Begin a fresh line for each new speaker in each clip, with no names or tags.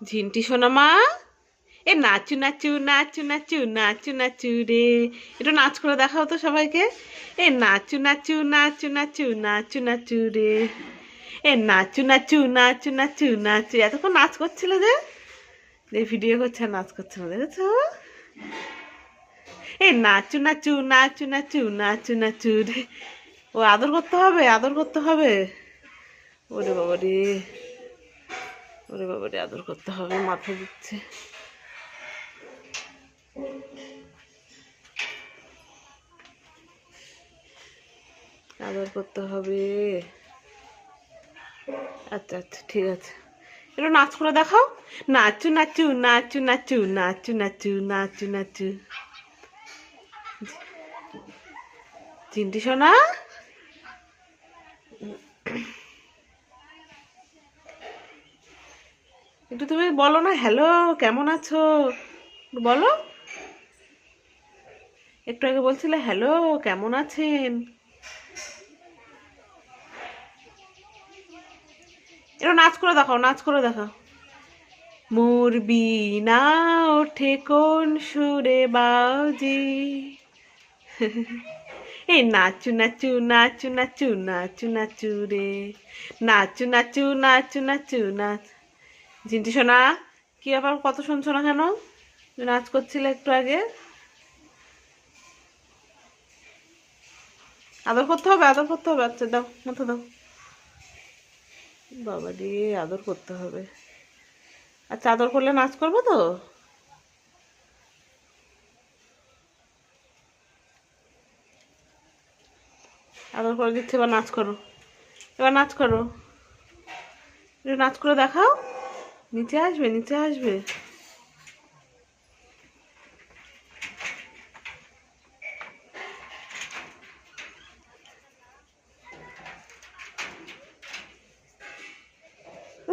ঝিন্টি সোনা মা এ নাচু নাচু নাচু নাচু নাচু নাচু রে একটু নাচ করে দেখাও তো সবাইকে এ নাচু নাচু নাচু নাচু নাচু নাচু রে এ নাচু নাচু নাচু নাচু নাচু এতক্ষণ নাচ করছিল যে ভিডিও করছে নাচ করছে না দেখেছ এ নাচু নাচু নাচু নাচু নাচু নাচু রে ও আদর করতে হবে আদর করতে হবে ওরে বাবা রে ওরে বাবা রে আদর করতে হবে, মাথা দিচ্ছে। আদর করতে হবে। আচ্ছা আচ্ছা ঠিক আছে। একটু নাচ করে দেখাও। নাচু নাচু নাচু নাচু নাচু নাচু নাচু নাচু। চিন্তি সোনা একটু তুমি বলো না হ্যালো কেমন আছো? বলো। একটু আগে বলছিলে হ্যালো কেমন আছেন? একটু নাচ করে দেখাও, নাচ করে দেখাও। মোর বিনা ওঠে কোন সুরে বাজি এই নাচু নাচু নাচু নাচু নাচু নাচু রে। নাচু নাচু নাচু নাচু, নাচ। জিন্টি সোনা, কি আবার কত শুনছো না কেন? নাচ করছিলে একটু আগে। আদর করতে হবে, আদর করতে হবে আচ্ছা দাও, মাথা দাও। বাবা রে, আদর করতে হবে। আচ্ছা আদর করলে নাচ করব তো? আদর করে দিচ্ছে, এবার নাচ করো। এবার নাচ করো। নাচ করে দেখাও। নিচে আসবে নিচে আসবে।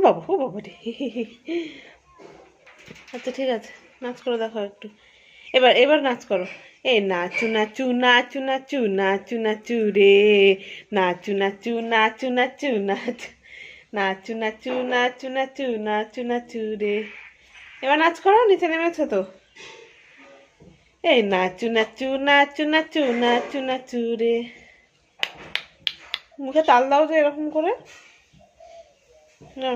বাবা, ও বাবা রে। আচ্ছা ঠিক আছে, নাচ করে, দেখো একটু। এবার এবার নাচ করো। এই নাচু নাচু নাচু নাচু নাচু নাচু রে। নাচু নাচু নাচু নাচু নাচু। নাচু নাচু নাচু নাচু নাচু নাচু রে। এবার নাচ করো, নিচে নেমেছো তো। এই নাচু নাচু নাচু নাচু নাচু নাচু রে। মুখে তাল দাও যে এরকম করে। না।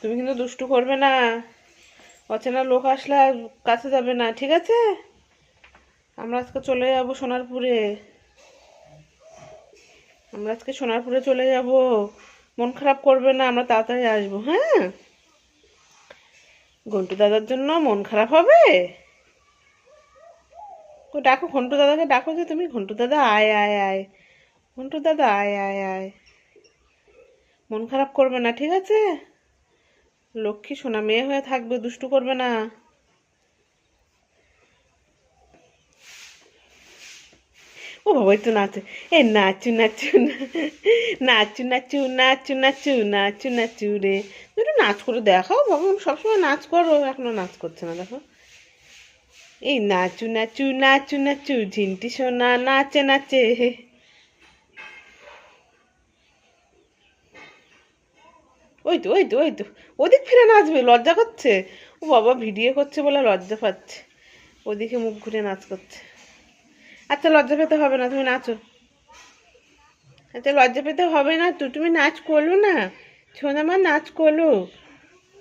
তুমি কিন্তু দুষ্টু করবে না। অচেনা লোক আসলে কাছে যাবে না, ঠিক আছে? আমরা আজকে চলে যাব সোনারপুরে। আমরা আজকে সোনারপুরে চলে যাব। মন খারাপ করবে না, আমরা তাড়াতাড়ি আসব হ্যাঁ? ঘন্টু দাদার জন্য মন খারাপ হবে? ও ডাকো, ঘন্টু দাদাকে ডাকো যে তুমি। ঘন্টু দাদা, আয় আয় আয়। ঘন্টু দাদা, আয় আয় আয়। মন খারাপ করবে না, ঠিক আছে? লক্ষ্মী সোনা মেয়ে হয়ে থাকবে, দুষ্টু করবে না। ও বাবা একটু নাচে এ নাচু নাচু নাচু নাচু নাচু নাচু নাচু নাচু রে তুমি একটু নাচ করে দেখাও বাবা সবসময় নাচ করো এখনও নাচ করছে না দেখো এই নাচু নাচু নাচু নাচু ঝিন্টি সোনা নাচে নাচে ওই তো ওই তো ওই তো ওদিক ফিরে নাচবে লজ্জা করছে। ও বাবা ভিডিও করছে বলে লজ্জা পাচ্ছে। ওদিকে মুখ ঘুরে নাচ করছে। আচ্ছা লজ্জা পেতে হবে না, তুমি নাচো। আচ্ছা লজ্জা পেতে হবে না তো, তুমি নাচ করল না? ছোনা মা, নাচ করল।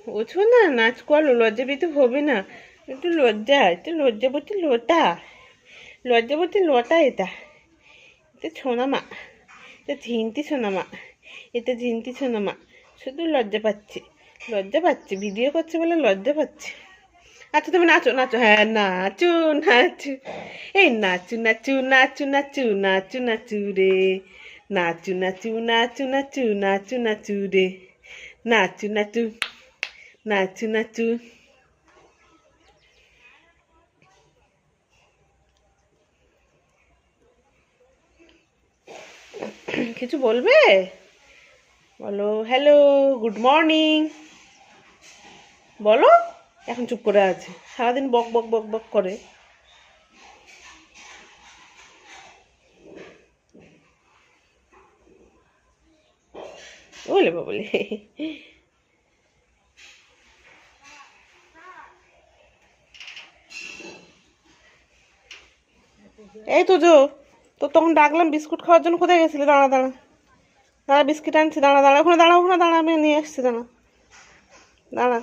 ও ছোনা নাচ করল, লজ্জা পেতে হবে না। একটু লজ্জা একটু লজ্জা বলতে লোটা। লজ্জা বলতে লোটা এটা। এটা ছোনা মা। এটা ঝিন্তি সোনা মা। এটা ঝিন্তি সোনা মা। শুধু লজ্জা পাচ্ছে। লজ্জা পাচ্ছে, ভিডিও করছে বলে লজ্জা পাচ্ছে। আচ্ছা তুমি নাচো নাচো হ্যাঁ নাচু নাচু এই নাচু নাচু নাচু নাচু নাচু নাচু রে নাচু নাচু নাচু নাচু নাচু নাচু রে নাচু নাচু নাচু নাচু কিছু বলবে বলো হ্যালো গুড মর্নিং বলো এখন চুপ করে আছে। সারাদিন বক বক বক বক করে। বলে বাবলে। এই তো জো তো তখন ডাকলাম বিস্কুট খাওয়ার জন্য কোথায় গেছিলি? দাঁড়া দাঁড়া। দাঁড়া, বিস্কিট আনছি, দাঁড়া দাঁড়া। ওখানে দাঁড়া ওখানে দাঁড়া, আমি নিয়ে আসছি, দাঁড়া। দাঁড়া।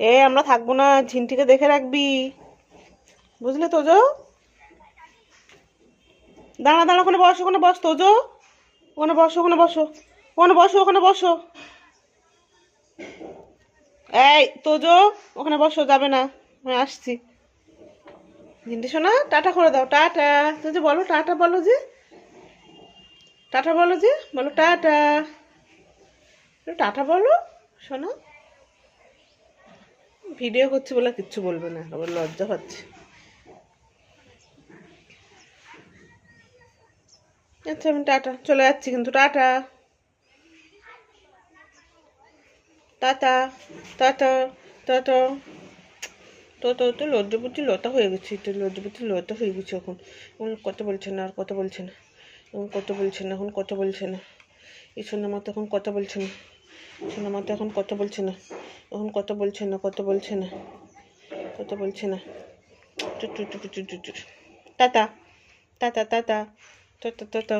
এ, আমরা থাকব না, ঝিনটিকে দেখে রাখবি। বুঝলে তোজো? দাঁড়া দাঁড়া, ওখানে বসো, ওখানে বস তোজো। ওখানে বসো ওখানে বসো ওখানে বসো ওখানে বসো। এই, তোজো, ওখানে বসো যাবে না। আমি আসছি। ঝিনটি শোনা টাটা করে দাও, টাটা। তুই যে বলো, টাটা বলো যে। টাটা বলো যে, বলো টাটা। টাটা বলো শোনো ভিডিও করছি বলে কিচ্ছু বলবে না, আবার লজ্জা পাচ্ছে। আচ্ছা আমি টাটা, চলে যাচ্ছি কিন্তু, টাটা। Tata tata tata. তো তো তো লজ্জাপতি লতা হয়ে গেছে তো লজ্জাপতি লতা হয়ে গেছে এখন। এখন কত বলছে না, আর কত বলছে না। এখন কত বলছে না, এখন কত বলছে না। এই সোনা মতো এখন কত বলছে না। সোনা তো এখন কথা বলছে না। এখন কথা বলছে না, কথা বলছে না, কথা বলছে না। টু টু টু টু টু two. Tata tata tata. Tata tata.